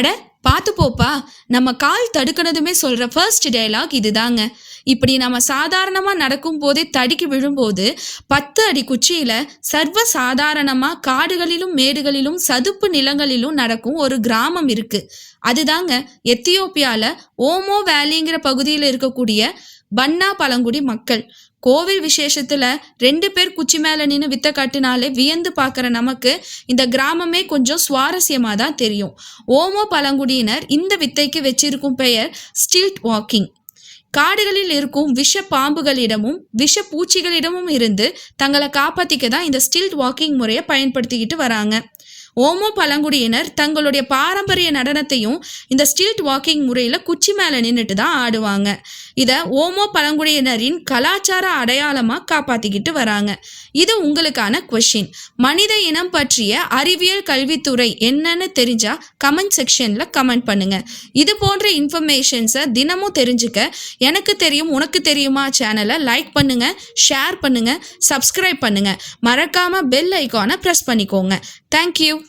அட பார்த்து போப்பா. நம்ம கால் தடுக்கணதுமே சொல்ற ஃபர்ஸ்ட் டைலாக் இதுதாங்க. இப்படி நம்ம சாதாரணமா நடக்கும் போதே தடுக்கி விழும்போது பத்து அடி குச்சியில சர்வ சாதாரணமா காடுகளிலும் மேடுகளிலும் சதுப்பு நிலங்களிலும் நடக்கும் ஒரு கிராமம் இருக்கு. அதுதாங்க எத்தியோப்பியால ஓமோ வேலிங்கிற பகுதியில் இருக்கக்கூடிய பன்னா பழங்குடி மக்கள். கோவில் விசேஷத்துல ரெண்டு பேர் குச்சி மேல நின்று வித்த காட்டினாலே வியந்து பார்க்குற நமக்கு இந்த கிராமமே கொஞ்சம் சுவாரஸ்யமாக தான் தெரியும். ஓமோ பழங்குடியினர் இந்த வித்தைக்கு வச்சிருக்கும் பெயர் ஸ்டில்ட் வாக்கிங். காடுகளில் இருக்கும் விஷ பாம்புகளிடமும் விஷ பூச்சிகளிடமும் இருந்து தங்களை காப்பாத்திக்க தான் இந்த ஸ்டில்ட் வாக்கிங் முறையை பயன்படுத்திக்கிட்டு வராங்க. ஓமோ பழங்குடியினர் தங்களுடைய பாரம்பரிய நடனத்தையும் இந்த ஸ்ட்ரீட் வாக்கிங் முறையில் குச்சி மேலே நின்றுட்டு தான் ஆடுவாங்க. இதை ஓமோ பழங்குடியினரின் கலாச்சார அடையாளமாக காப்பாற்றிக்கிட்டு வராங்க. இது உங்களுக்கான கொஷின் மனித இனம் பற்றிய அறிவியல் கல்வித்துறை என்னன்னு தெரிஞ்சா கமெண்ட் செக்ஷனில் கமெண்ட் பண்ணுங்க. இது போன்ற இன்ஃபர்மேஷன்ஸை தினமும் தெரிஞ்சுக்க எனக்கு தெரியும் உனக்கு தெரியுமா சேனலை லைக் பண்ணுங்க ஷேர் பண்ணுங்க சப்ஸ்கிரைப் பண்ணுங்க. மறக்காம பெல் ஐக்கானை ப்ரெஸ் பண்ணிக்கோங்க. தேங்க்யூ